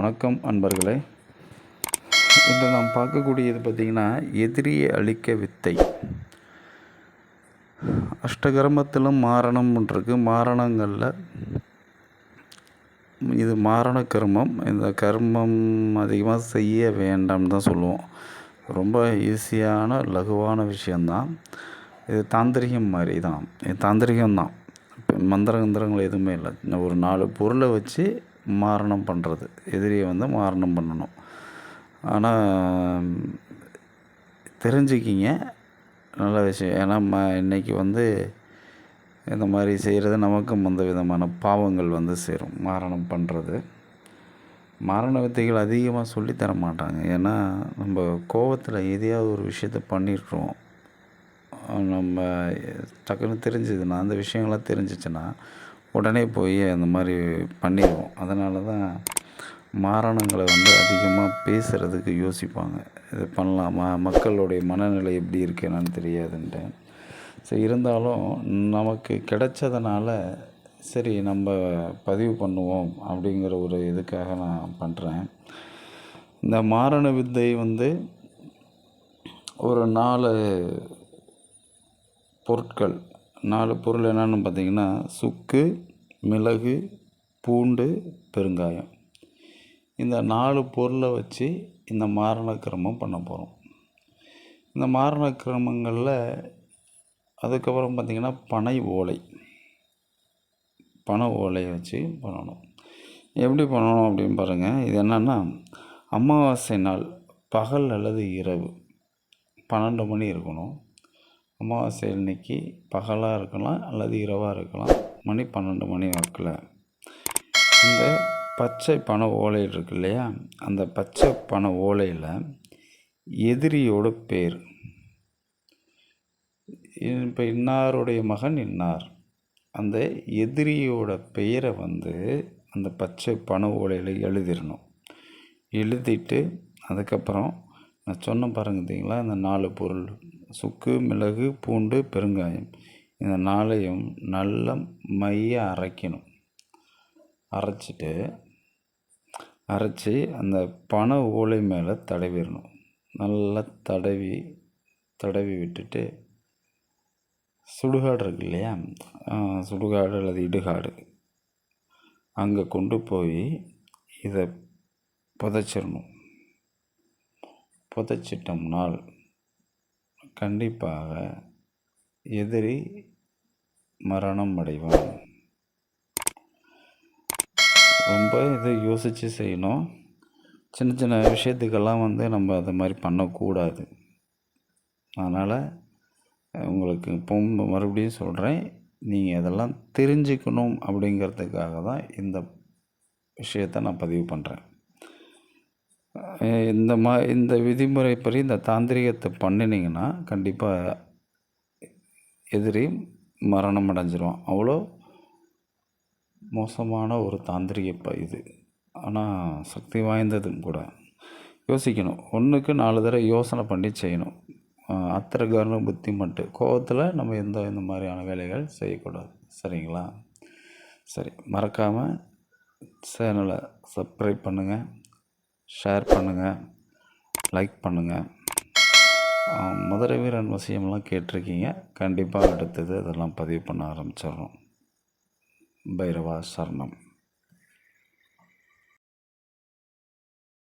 வணக்கம் அன்பர்களே. இன்று நாம் பார்க்கக்கூடியது பார்த்திங்கன்னா எதிரியை அழிக்க வித்தை. அஷ்டகர்மத்திலும் மாரணம் இருக்கு மாரணங்களில் இது மாரண கர்மம். இந்த கர்மம் அதிகமாக செய்ய வேண்டாம்னு தான் சொல்லுவோம். ரொம்ப ஈஸியான லகுவான விஷயந்தான் இது தாந்திரிகம் மாதிரி தான். இது தாந்திரிகம் தான். மந்திர கந்திரங்கள் எதுவுமே இல்லை. ஒரு நாலு பொருளை வச்சு மாரணம் பண்ணுறது எதிரியை வந்து மாரணம் பண்ணணும். ஆனால் தெரிஞ்சுக்கிங்க. நல்ல விஷயம். ஏன்னா ம இன்றைக்கி வந்து இந்த மாதிரி செய்கிறது நமக்கும் வந்து விதமான பாவங்கள் வந்து சேரும். மாரணம் பண்ணுறது மரண வித்தைகள் அதிகமாக சொல்லி தர மாட்டாங்க. ஏன்னா நம்ம கோவத்தில் எதையாவது ஒரு விஷயத்த பண்ணிடுறோம் நம்ம டக்குன்னு தெரிஞ்சுதுன்னா அந்த விஷயங்கள்லாம் தெரிஞ்சிச்சுன்னா உடனே போய் அந்த மாதிரி பண்ணிடுவோம். அதனால தான் மாரணங்களை வந்து அதிகமாக பேசுகிறதுக்கு யோசிப்பாங்க. இது பண்ணலாமா? மக்களுடைய மனநிலை எப்படி இருக்கு என்னன்னு தெரியாதுன்ட்டு. ஸோ இருந்தாலும் நமக்கு கிடைச்சதுனால சரி நம்ம பதிவு பண்ணுவோம் அப்படிங்கிற ஒரு இதுக்காக நான் பண்ணுறேன் இந்த மாரண வித்தை வந்து ஒரு நாலு பொருட்கள் நாலு பொருள் என்னென்னு பார்த்தீங்கன்னா சுக்கு மிளகு பூண்டு பெருங்காயம். இந்த நாலு பொருளை வச்சு இந்த மாரண கிரமம் பண்ண போகிறோம் இந்த மாரண கிரமங்களில் அதுக்கப்புறம் பார்த்திங்கன்னா பனை ஓலை. பனை ஓலையை வச்சு பண்ணணும். எப்படி பண்ணணும் அப்படின்னு பாருங்கள் இது என்னென்னா அமாவாசை நாள் பகல் அல்லது இரவு பன்னெண்டு மணி இருக்கணும். அமாவாசை அன்னைக்கு பகலாக இருக்கலாம் அல்லது இரவாக இருக்கலாம். மணி பன்னெண்டு மணி வாக்கில். இந்த பச்சை பண ஓலை இருக்கு இல்லையா? அந்த பச்சை பண ஓலையில் எதிரியோட பேர். இப்போ இன்னாருடைய மகன் இன்னார். அந்த எதிரியோட பெயரை வந்து அந்த பச்சை பண ஓலையில் எழுதிடணும் எழுதிட்டு அதுக்கப்புறம் நான் சொன்ன பாருங்க பார்த்தீங்களா இந்த நாலு பொருள். சுக்கு மிளகு பூண்டு பெருங்காயம். இந்த நாளையும் நல்ல மைய அரைக்கணும். அரைச்சிட்டு அரைச்சி அந்த பனை ஓலை மேலே தடவிடணும். நல்லா தடவி தடவி விட்டுட்டு சுடுகாடு இருக்கு இல்லையா? சுடுகாடு அல்லது இடுகாடு. அங்கே கொண்டு போய் இதை புதைச்சிடணும். புதைச்சிட்டோம்னால் கண்டிப்பாக எதிரி மரணம் அடைவான் ரொம்ப இதை யோசித்து செய்யணும். சின்ன சின்ன விஷயத்துக்கெல்லாம் வந்து நம்ம அது மாதிரி பண்ணக்கூடாது. அதனால் உங்களுக்கு இப்போ மறுபடியும் சொல்கிறேன் நீங்கள் இதெல்லாம் தெரிஞ்சுக்கணும் அப்படிங்கிறதுக்காக தான் இந்த விஷயத்த நான் பதிவு பண்ணுறேன் இந்த மா இந்த விதிமுறைப்படி இந்த தாந்திரிகத்தை பண்ணினீங்கன்னா கண்டிப்பாக எதிரி மரணம் அடைஞ்சிருவான். அவ்வளோ மோசமான ஒரு தாந்திரிக இது. ஆனால் சக்தி வாய்ந்ததும் கூட. யோசிக்கணும். ஒன்றுக்கு நாலு தடவை யோசனை பண்ணி செய்யணும். அத்திரகர்ண புத்தி மட்டும். கோபத்தில் நம்ம எந்த இந்த மாதிரியான வேலைகள் செய்யக்கூடாது. சரிங்களா? சரி. மறக்காமல் சேனலை சப்ஸ்கிரைப் பண்ணுங்கள் ஷேர் பண்ணுங்கள் லைக் பண்ணுங்கள் மதுரை வீரன் வசியம்லாம் கேட்டிருக்கீங்க. கண்டிப்பாக அடுத்தது அதெல்லாம் பதிவு பண்ண ஆரம்பிச்சிடுறோம். பைரவா சரணம்.